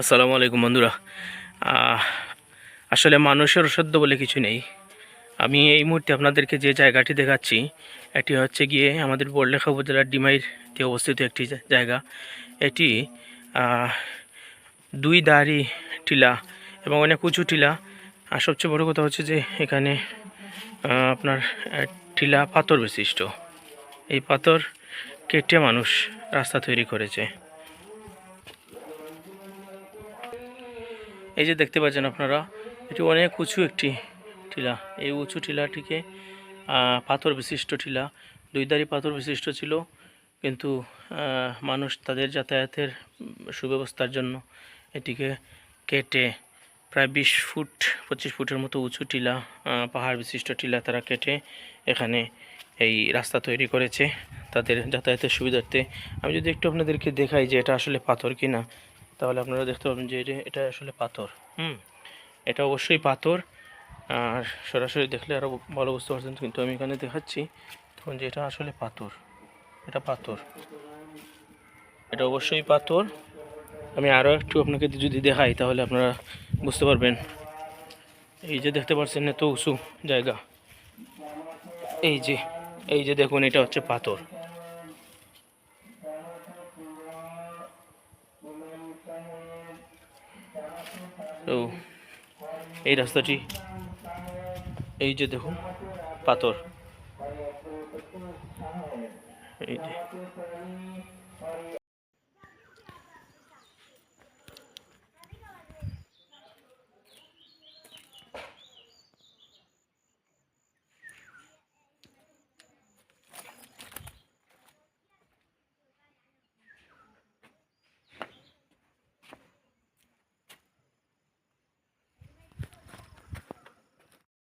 আসসালামু আলাইকুম বন্ধুরা। আসলে মানুষের অসাধ্য বলে কিছু নেই। আমি এই মুহূর্তে আপনাদেরকে যে জায়গাটি দেখাচ্ছি, এটি হচ্ছে গিয়ে আমাদের বড়লেখা উপজেলার ডিমাইতে অবস্থিত একটি জায়গা। এটি দুই দাড়ি টিলা এবং অনেক উঁচু টিলা। আর সবচেয়ে বড় কথা হচ্ছে যে এখানে আপনার টিলা পাথর বিশিষ্ট। এই পাথর কেটে মানুষ রাস্তা তৈরি করেছে। এই যে দেখতে পাচ্ছেন আপনারা, এটি অনেক উঁচু একটি টিলা। এই উঁচু টিলাটিকে পাথর বিশিষ্ট টিলা। দুই দাড়ি পাথর বিশিষ্ট ছিল, কিন্তু মানুষ তাদের যাতায়াতের সুব্যবস্থার জন্য এটিকে কেটে প্রায় বিশ ফুট, পঁচিশ ফুটের মতো উঁচু টিলা পাহাড় বিশিষ্ট টিলা তারা কেটে এখানে এই রাস্তা তৈরি করেছে তাদের যাতায়াতের সুবিধার্থে। আমি যদি একটু আপনাদেরকে দেখাই যে এটা আসলে পাথর কিনা তাহলে আপনারা দেখতে পাবেন যে এটা- এটা আসলে পাথর। হুম। এটা অবশ্যই পাথর। আর সরাসরি দেখলে আরও ভালো বুঝতে পারছেন কিন্তু আমি এখানে দেখাচ্ছি তখন যে এটা আসলে পাথর। এটা পাথর। এটা অবশ্যই পাথর। আমি আরও একটু আপনাকে যদি দেখাই তাহলে আপনারা বুঝতে পারবেন। এই যে দেখতে পাচ্ছেন এত উঁচু জায়গা। এই যে এই যে দেখুন এটা হচ্ছে পাথর। তো এই রাস্তাটি এই যে দেখুন পাথর। এই